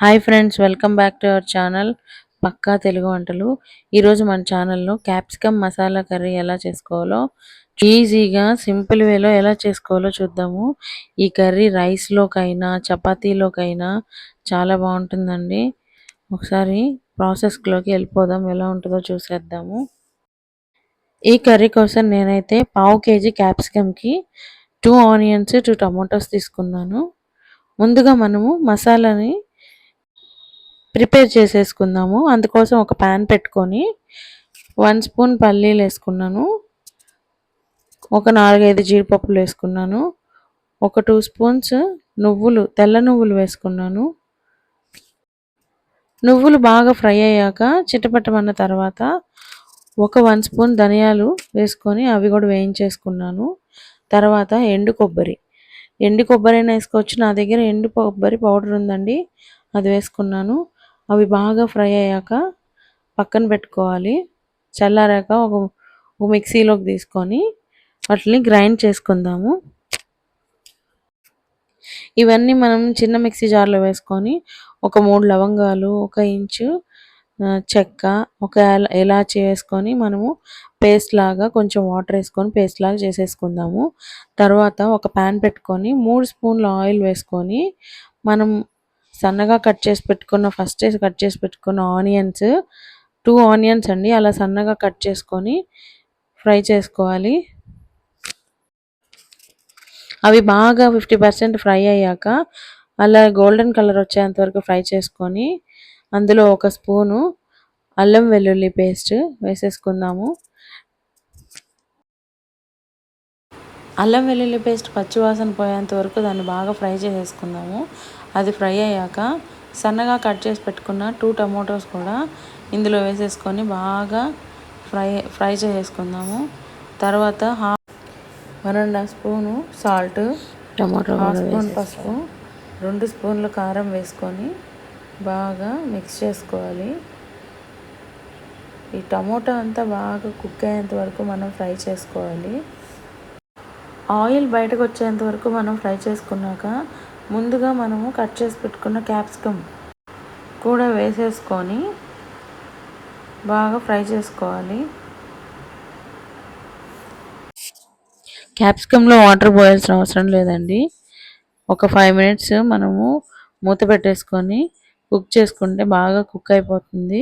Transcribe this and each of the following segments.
Hi friends welcome back to our channel పక్కా తెలుగు వంటలు. ఈరోజు మన ఛానల్లో క్యాప్సికమ్ మసాలా కర్రీ ఎలా చేసుకోవాలో ఈజీగా సింపుల్ వేలో ఎలా చేసుకోవాలో చూద్దాము. ఈ కర్రీ రైస్లోకైనా చపాతీలోకైనా చాలా బాగుంటుందండి. ఒకసారి ప్రాసెస్లోకి వెళ్ళిపోదాం ఎలా ఉంటుందో చూసేద్దాము. ఈ కర్రీ కోసం నేనైతే పావు కేజీ క్యాప్సికమ్కి టూ ఆనియన్స్ టూ టమాటోస్ తీసుకున్నాను. ముందుగా మనము మసాలాని ప్రిపేర్ చేసేసుకుందాము. అందుకోసం ఒక ప్యాన్ పెట్టుకొని వన్ స్పూన్ పల్లీలు వేసుకున్నాను. ఒక నాలుగైదు జీడిపప్పులు వేసుకున్నాను. ఒక టూ స్పూన్స్ నువ్వులు తెల్ల నువ్వులు వేసుకున్నాను. నువ్వులు బాగా ఫ్రై అయ్యాక చిటపట్టమన్న తర్వాత ఒక వన్ స్పూన్ ధనియాలు వేసుకొని అవి కూడా వేయించేసుకున్నాను. తర్వాత ఎండు కొబ్బరి. ఎండు కొబ్బరి అయినా వేసుకోవచ్చు. నా దగ్గర ఎండు కొబ్బరి పౌడర్ ఉందండి. అది వేసుకున్నాను. అవి బాగా ఫ్రై అయ్యాక పక్కన పెట్టుకోవాలి. చల్లారాక ఒక మిక్సీలోకి తీసుకొని వాటిని గ్రైండ్ చేసుకుందాము. ఇవన్నీ మనం చిన్న మిక్సీ జార్లో వేసుకొని ఒక మూడు లవంగాలు ఒక ఇంచు చెక్క ఒక ఎలాచి వేసుకొని మనము పేస్ట్ లాగా కొంచెం వాటర్ వేసుకొని పేస్ట్ లాగా చేసేసుకుందాము. తర్వాత ఒక ప్యాన్ పెట్టుకొని మూడు స్పూన్ల ఆయిల్ వేసుకొని మనం సన్నగా కట్ చేసి పెట్టుకున్న ఫస్ట్ కట్ చేసి పెట్టుకున్న ఆనియన్స్ టూ ఆనియన్స్ అండి. అలా సన్నగా కట్ చేసుకొని ఫ్రై చేసుకోవాలి. అవి బాగా ఫిఫ్టీ పర్సెంట్ ఫ్రై అయ్యాక అలా గోల్డెన్ కలర్ వచ్చేంత వరకు ఫ్రై చేసుకొని అందులో ఒక స్పూను అల్లం వెల్లుల్లి పేస్ట్ వేసేసుకుందాము. అల్లం వెల్లుల్లి పేస్ట్ పచ్చివాసన పోయేంత వరకు దాన్ని బాగా ఫ్రై చేసేసుకుందాము. అది ఫ్రై అయ్యాక సన్నగా కట్ చేసి పెట్టుకున్న టూ టమాటోస్ కూడా ఇందులో వేసేసుకొని బాగా ఫ్రై ఫ్రై చేసేసుకుందాము. తర్వాత half one and half spoon salt tomato half spoon పసుపు రెండు స్పూన్ల కారం వేసుకొని బాగా మిక్స్ చేసుకోవాలి. ఈ టమోటా అంతా బాగా కుక్ అయ్యేంత వరకు మనం ఫ్రై చేసుకోవాలి. ఆయిల్ బయటకు వచ్చేంత వరకు మనం ఫ్రై చేసుకున్నాక ముందుగా మనము కట్ చేసి పెట్టుకున్న క్యాప్సికమ్ కూడా వేసేసుకొని బాగా ఫ్రై చేసుకోవాలి. క్యాప్సికంలో వాటర్ పోయాల్సిన అవసరం లేదండి. ఒక ఫైవ్ మినిట్స్ మనము మూత పెట్టేసుకొని కుక్ చేసుకుంటే బాగా కుక్ అయిపోతుంది.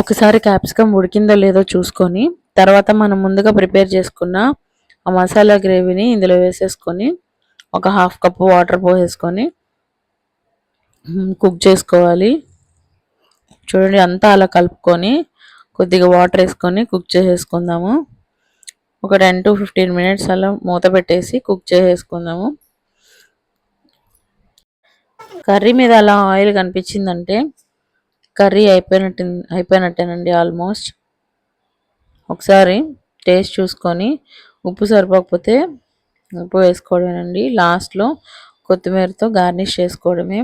ఒకసారి క్యాప్సికమ్ ఉడికిందో లేదో చూసుకొని తర్వాత మనం ముందుగా ప్రిపేర్ చేసుకున్న ఆ మసాలా గ్రేవీని ఇందులో వేసేసుకొని ఒక హాఫ్ కప్ వాటర్ పోసేసుకొని కుక్ చేసుకోవాలి. చూడండి అంతా అలా కలుపుకొని కొద్దిగా వాటర్ వేసుకొని కుక్ చేసేసుకుందాము. ఒక టెన్ టు ఫిఫ్టీన్ మినిట్స్ అలా మూత పెట్టేసి కుక్ చేసేసుకుందాము. కర్రీ మీద అలా ఆయిల్ కనిపించిందంటే కర్రీ అయిపోయినట్టు అయిపోయినట్టేనండి ఆల్మోస్ట్. ఒకసారి టేస్ట్ చూసుకొని ఉప్పు సరిపోకపోతే ఉప్పు వేసుకోవడమేనండి. లాస్ట్లో కొత్తిమీరతో గార్నిష్ చేసుకోవడమే.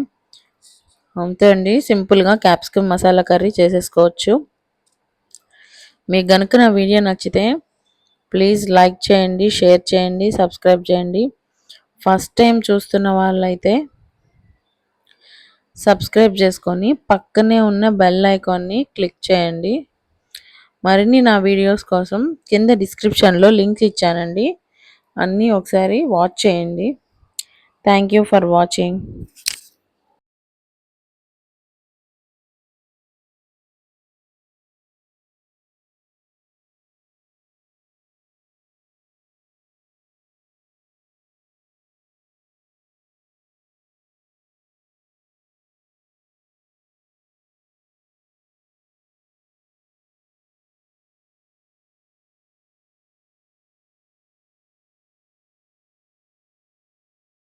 అంతే అండి. సింపుల్గా క్యాప్సికమ్ మసాలా కర్రీ చేసేసుకోవచ్చు. మీకు కనుక నా వీడియో నచ్చితే ప్లీజ్ లైక్ చేయండి షేర్ చేయండి సబ్స్క్రైబ్ చేయండి. ఫస్ట్ టైం చూస్తున్న వాళ్ళైతే సబ్స్క్రైబ్ చేసుకొని పక్కనే ఉన్న బెల్ ఐకాన్ని క్లిక్ చేయండి. మరిన్ని నా వీడియోస్ కోసం కింద డిస్క్రిప్షన్లో లింక్స్ ఇచ్చానండి. అన్నీ ఒకసారి వాచ్ చేయండి. Thank you for watching